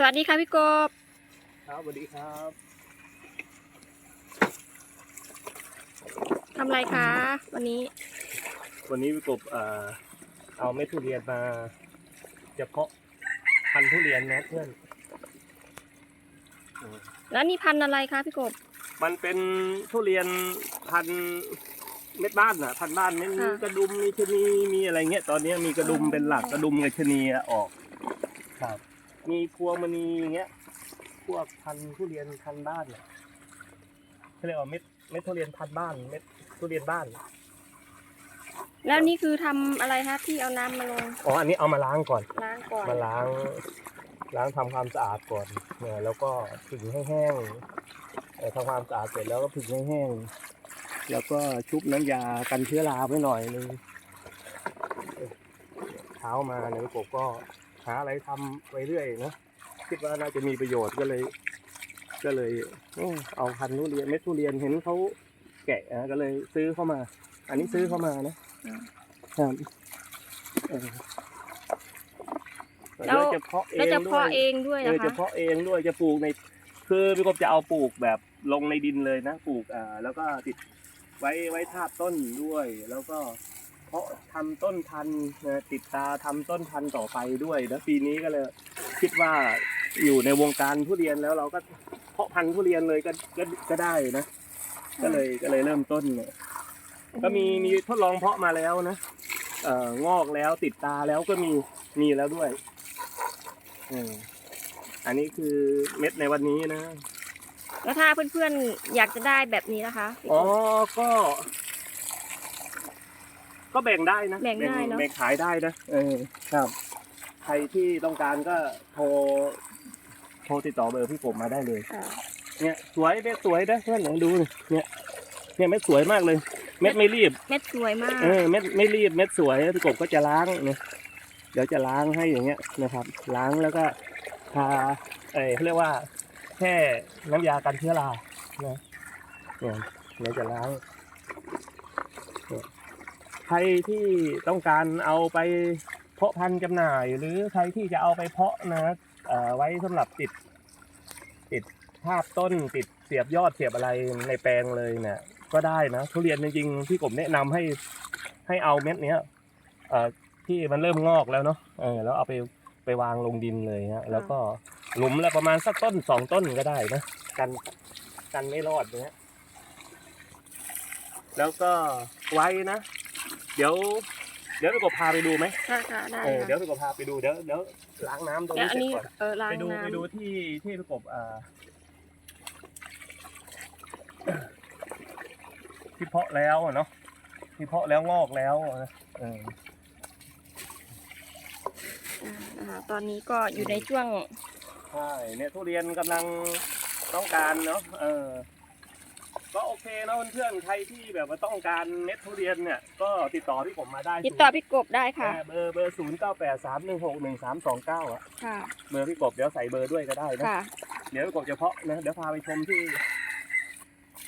สวัสดีค่ะพี่กบ ครับสวัสดีครับทำอะไรคะวันนี้ วันนี้พี่กบเอ่อเอาเม็ดทุเรียนมาจะเพาะพันธุ์ทุเรียนนะเพื่อนอืมแล้วนี่พันธุ์อะไรคะพี่กบ มันเป็นทุเรียนพันธุ์เม็ดบ้านน่ะ พันธุ์บ้านไม่มีค่ะกระดุมมีชะนีมีอะไรเงี้ยตอนนี้มีกระดุมเป็นหลักกระดุมกับชะนีอะออก ครับ มีพวงมณีอย่างเงี้ย พวกพันธุ์ทุเรียนพันธุ์บ้านเนี่ยเขาเรียกว่าเม็ดเม็ดทุเรียนพันธุ์บ้าน เม็ดทุเรียนบ้าน แล้วนี่คือทำอะไรคะที่เอาน้ำมาลงอ๋อ อันนี้เอามาล้างก่อน ล้างก่อนมาล้าง ล้างทำความสะอาดก่อนเนี่ยแล้วก็ผึ่งให้แห้งเอ่อทำความสะอาดเสร็จแล้วก็ผึ่งให้แห้ง แล้วก็ชุบน้ำยากันเชื้อราไว้หน่อยนึงเอ่อเช้ามาเนี่ยผมก็ หาอะไรทำไปเรื่อยนะคิดว่าน่าจะมีประโยชน์ก็เลย ก็เลยเอ้อเอาพันธุ์ทุเรียนเม็ดทุเรียนเห็นเขาแกะนะก็เลยซื้อเข้ามา อันนี้ซื้อเข้ามานะครับเออแล้วแล้วจะเพาะเองแล้วจะเพาะด้วยเองด้วยเอนะอจะคะเพาะเองด้วยจะปลูกใน คือพี่กบจะเอาปลูกแบบลงในดินเลยนะปลูกอ่าแล้วก็ติดไว้ไว้ทาบต้นด้วย แล้วก็ เพาะทำต้นพันธุ์นะติดตาทำต้นพันธุ์ต่อไปด้วยแล้วปีนี้ก็เลยคิดว่าอยู่ในวงการทุเรียนแล้วเราก็เพาะพันธุ์ทุเรียนเลยก็ก็ก็ได้นะ ก็เลยก็เลยเริ่มต้นเนี่ยก็มีมีทดลองเพาะมาแล้วนะเอ่องอกแล้วติดตาแล้วก็มีมีแล้วด้วยเอออันนี้คือเม็ดในวันนี้นะ แล้วถ้าเพื่อนๆอยากจะได้แบบนี้นะคะพี่กอ๋อบก็ ก็แบ่งได้นะแบ่งได้เนอะ แบ่งขายได้นะเออครับ ใครที่ต้องการก็โทรโทรติดต่อเบอร์พี่ผมมาได้เลย ค่ะ เนี่ยสวยเม็ดสวยนะเพื่อนลองดูนี่เนี่ย เนี่ยเม็ดสวยมากเลย เม็ดไม่รีบ เม็ดสวยมาก เออเม็ดไม่รีบเม็ดสวยพี่กบก็จะล้างเนี่ยเดี๋ยวจะล้างให้อย่างเงี้ยนะครับ ล้างแล้วก็ทาเออเขาเรียกว่าแค่น้ำยากันเชื้อรานะเนี่ยเดี๋ยวจะล้างเนี่ย ใครที่ต้องการเอาไปเพาะพันธุ์จำหน่าย หรือใครที่จะเอาไปเพาะนะเอ่อไว้สำหรับติด ติดภาพต้นติดเสียบยอดเสียบอะไรในแปลงเลยเนี่ยก็ได้นะทุเรียนจริงๆพี่ผมแนะนำให้ให้เอาเม็ดเนี้ยเอ่อที่มันเริ่มงอกแล้วเนาะเออแล้วเอาไปไปวางลงดินเลยฮะแล้วก็หลุมละประมาณสักต้นสองต้นก็ได้นะกันกันไม่รอดเนี้ยแล้วก็ไว้นะ เดี๋ยว เดี๋ยวพี่กบพาไปดูไหมค่ะค่ะได้เออค่ะเดี๋ยวพี่กบพาไปดูเดี๋ยวเดี๋ยวล้างน้ำตรงเดี๋ยวนี้อันเสร็จนี้ก่อนเออล้างไปดูน้ำไปดูที่ที่พี่กบอ่าที่เพาะแล้วอะเนาะที่เพาะแล้วงอกแล้วอะนะเอออ่านะคะตอนนี้ก็อยู่ในช่วง ใช่เนี่ยทุเรียนกำลังต้องการเนาะเออ ก็โอเคนะเพื่อนๆใครที่แบบว่าต้องการเม็ดทุเรียนเนี่ยก็ติดต่อที่ผมมาได้ติดต่อพี่กบได้ค่ะอ่าเบอร์เบอร์ศูนย์เก้าแปดสามหนึ่งหกหนึ่งสามสองเก้าอะค่ะ เบอร์พี่กบเดี๋ยวใส่เบอร์ด้วยก็ได้นะค่ะ เดี๋ยวพี่กบจะเพาะนะเดี๋ยวพาไปชมที่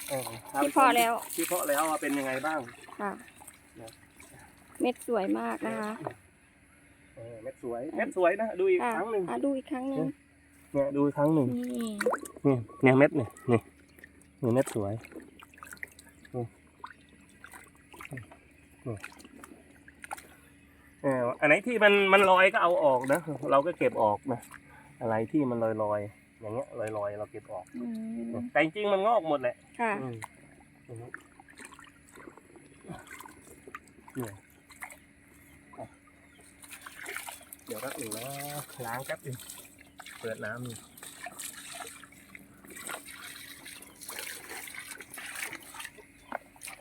เออพาไปชมที่เพาะแล้ว ที่เพาะแล้วว่าเป็นยังไงบ้าง ค่ะนะเม็ดสวยมากนะคะเออเม็ดสวยเม็ดสวยนะดูอีกค่ะครั้งหนึ่งอะดูอีกครั้งหนึ่งเนี่ยดูอีกครั้งหนึ่งนี่นี่เนี่ยเม็ดเนี่ยนี่ นี่เม็ดสวยนี่นี่เอออันไหนที่มันมันลอยก็เอาออกนะ เราก็เก็บออกนะ อะไรที่มันลอยลอยๆอย่างเงี้ยลอยลอยๆเราเก็บออกอืมแต่จริงๆมันงอกหมดแหละค่ะอืมอืมเนี่ยอะเดี๋ยวแป๊บหนึ่งนะล้างแป๊บหนึงเปิดน้ำนี่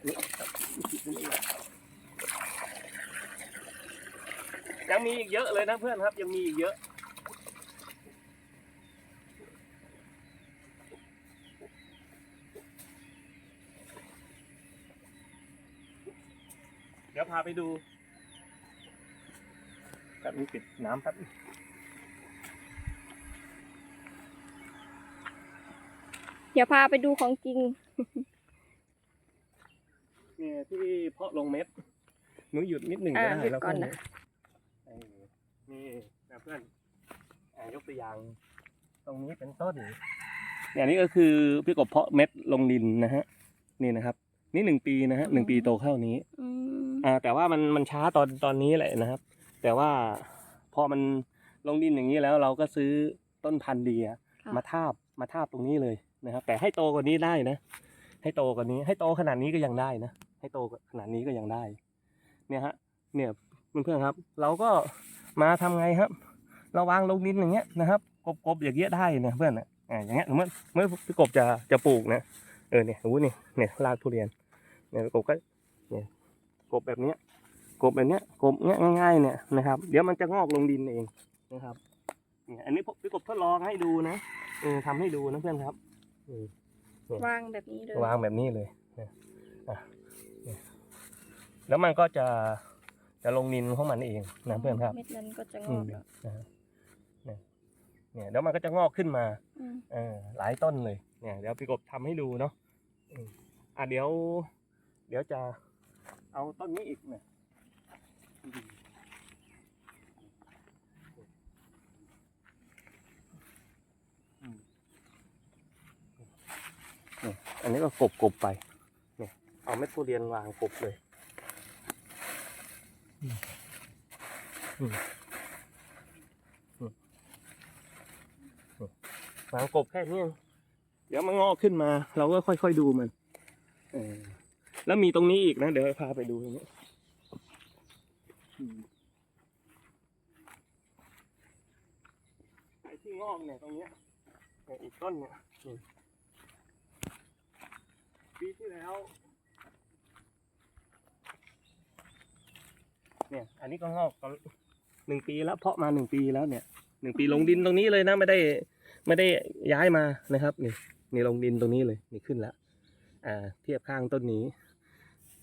นี่ครับ ยังมีอีกเยอะเลยนะเพื่อนครับ ยังมีอีกเยอะ เดี๋ยวพาไปดูแป๊บนึงปิดน้ำแป๊บนึงเดี๋ยวพาไปดูของจริง เนี่ยที่เพาะลงเม็ดหนูหยุดนิดหนึ่งอ่าก็ได้หยุดแล้วก่อนนะเออ นี่นะเพื่อนอ่ายกตัวอย่าง ตรงนี้เป็นต้นเนี่ยนี่ก็คือพี่กบเพาะเม็ดลงดินนะฮะ นี่นะครับ นี่หนึ่งปีนะฮะหนึ่งปีโตเข้านี้อืมอ่า แต่ว่ามันมันช้าตอนตอนนี้แหละนะครับ แต่ว่าพอมันลงดินอย่างนี้แล้วเราก็ซื้อต้นพันธุ์ดีอะค่ะมาทาบมาทาบตรงนี้เลยนะครับ แต่ให้โตกว่านี้ได้นะ ให้โตกว่านี้ ให้โตขนาดนี้ก็ยังได้นะให้โตขนาดนี้ก็ยังได้ เนี่ยฮะ เนี่ยเพื่อนๆครับ เราก็ มาทำไงครับเราวางลงดินอย่างเงี้ยนะครับกบๆอย่างเงี้ยได้นะเพื่อนอะอ่าอย่างเงี้ยเมื่อเมื่อพี่กบจะจะปลูกนะเออเนี่ยโอ้โหนี่เนี่ยรากทุเรียนเนี่ยพี่กบก็เนี่ยกบแบบเนี้ยกบแบบเนี้ยกบเนี้ยง่ายๆเนี่ยนะครับ เดี๋ยวมันจะงอกลงดินเองนะครับเนี่ยอันนี้พี่กบทดลองให้ดูนะเออทำให้ดูนะเพื่อนครับเออวางแบบนี้เลยวางแบบนี้เลยเนี่ยอะเนี่ยแล้วมันก็จะ จะลงดินของมันเองนะเพื่อนครับ เม็ดนั้นก็จะงอือมกแล้วนะฮะเนี่ยเนี่ยแล้วมันก็จะงอกขึ้นมาอืมเออหลายต้นเลยเนี่ยเดี๋ยวพี่กบทำให้ดูเนาะอืมอะเดี๋ยว เดี๋ยวจะเอาต้นนี้อีกเนี่ยอืมอืมเนี่ยอันนี้ก็กบกบๆไป เนี่ย เอาเม็ดทุเรียนวางกบเลย อืมอืมวางกบแค่นี้เองเดี๋ยวมันงอกขึ้นมา เราก็ค่อยๆดูมันแล้วมีตรงนี้อีกนะ เดี๋ยวพาไปดูตรงนี้ไอ้ที่งอกเนี่ยตรงเนี้ยอีกต้นเนี่ยปีที่แล้ว เนี่ย อันนี้ก็งอกตอนหนึ่งปีแล้วเพาะมาหนึ่งปีแล้วเนี่ยหนึ่งปีลงดินตรงนี้เลยนะไม่ได้ไม่ได้ย้ายมานะครับนี่นี่ลงดินตรงนี้เลยนี่ขึ้นแล้วอ่าเทียบข้างต้นนี้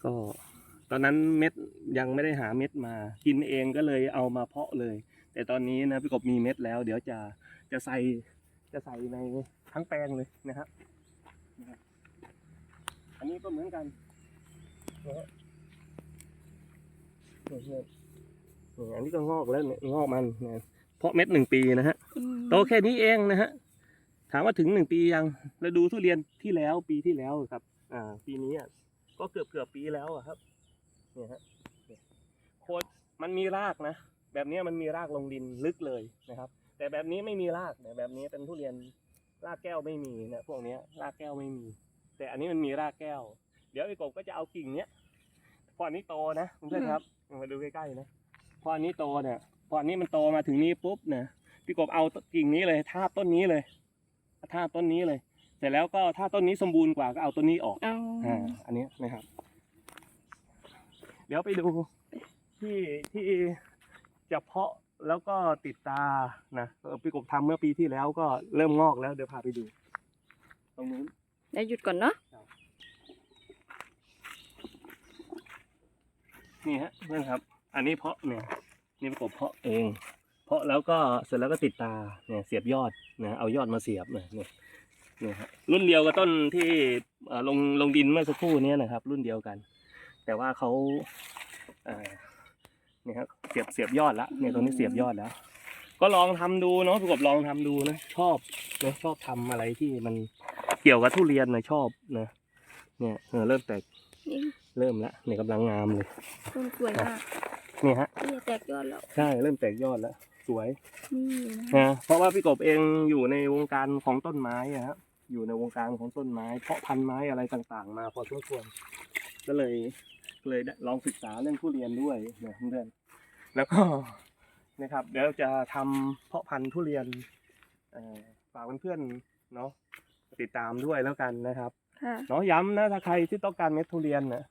ก็ตอนนั้นเม็ดยังไม่ได้หาเม็ดมา กินเองก็เลยเอามาเพาะเลย แต่ตอนนี้นะพี่กบมีเม็ดแล้ว เดี๋ยวจะจะใส่จะใส่ในทั้งแปลงเลยนะครับ อันนี้ก็เหมือนกันนะฮะนี่นี่นี่ อันนี้ก็งอกแล้วเนี่ยงอกมันเนี่ยเพาะเม็ดหนึ่งปีนะฮะอืมโตแค่นี้เองนะฮะถามว่าถึงหนึ่งปียังเราดูทุเรียนที่แล้วปีที่แล้วครับ อ่า ปีนี้อะก็เกือบเกือบปีแล้วอะครับเนี่ยฮะเนี่ยโคนมันมีรากนะแบบนี้มันมีรากลงดินลึกเลยนะครับ แต่แบบนี้ไม่มีรากแต่แบบนี้เป็นทุเรียนรากแก้วไม่มีนะพวกเนี้ยรากแก้วไม่มี แต่อันนี้มันมีรากแก้ว เดี๋ยวไอ้กบก็จะเอากิ่งเนี้ย พออันนี้โตนะเพื่อนๆครับมาดูใกล้ๆนะพออันนี้โตเนี่ยพออันนี้มันโตมาถึงนี้ปุ๊บนะพี่กบเอากิ่งนี้เลยทาบต้นนี้เลยทาบต้นนี้เลย เสร็จแล้วก็ถ้าต้นนี้สมบูรณ์กว่าก็เอาต้นนี้ออกเอาอ่าอันนี้นะครับ เดี๋ยวไปดูที่ที่จะเพาะแล้วก็ติดตานะเออพี่กบทำเมื่อปีที่แล้วก็เริ่มงอกแล้วเดี๋ยวพาไปดู ตรงนู้นเดี๋ยวหยุดก่อนเนาะ นี่ฮะเพื่อนครับ อันนี้เพาะเนี่ยนี่พี่กบเพาะเอง เพาะแล้วก็เสร็จแล้วก็ติดตาเนี่ยเสียบยอดนะเอายอดมาเสียบเนี่ยเนี่ยนี่ฮะรุ่นเดียวกับต้นที่ลงลงดินเมื่อสักครู่นี้นะครับ รุ่นเดียวกัน แต่ว่าเขาเอ่อเนี่ยครับเสียบเสียบยอดละเนี่ยตรงนี้เสียบยอดแล้ว ก็ลองทำดูเนาะพี่กบลองทำดูนะชอบนะชอบทำอะไรที่มันเกี่ยวกับทุเรียนนะชอบนะเนี่ยเออเริ่มแตก เริ่มละเนี่ยกำลังงามเลยต้นสวยมากเนี่ยฮะนี่แตกยอดแล้วใช่เริ่มแตกยอดแล้ว สวยนี่นะนะเพราะว่าพี่กบเองอยู่ในวงการของต้นไม้อะครับอยู่ในวงการของต้นไม้ เพาะพันธุ์ไม้อะไรต่างๆ มาพอสมควรก็เลยเลยได้ลองศึกษาเรื่องทุเรียนด้วยนะเพื่อนๆแล้วก็นะครับเดี๋ยวจะทำเพาะพันธุ์ทุเรียนเอ่อฝากเพื่อนๆเนาะติดตามด้วยแล้วกันนะครับค่ะเนาะย้ำนะถ้าใครที่ต้องการเม็ดทุเรียนนะ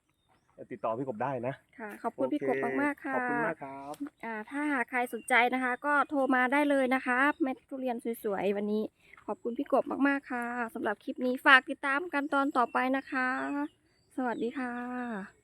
ติดต่อพี่กบได้นะ ค่ะ ขอบคุณพี่กบโอเคมากๆค่ะ ขอบคุณมากครับอ่าถ้าหากใครสนใจนะคะ ก็โทรมาได้เลยนะคะเม็ดทุเรียนสวยๆวันนี้ ขอบคุณพี่กบมากๆค่ะสำหรับคลิปนี้ฝากติดตามกันตอนต่อไปนะคะ สวัสดีค่ะ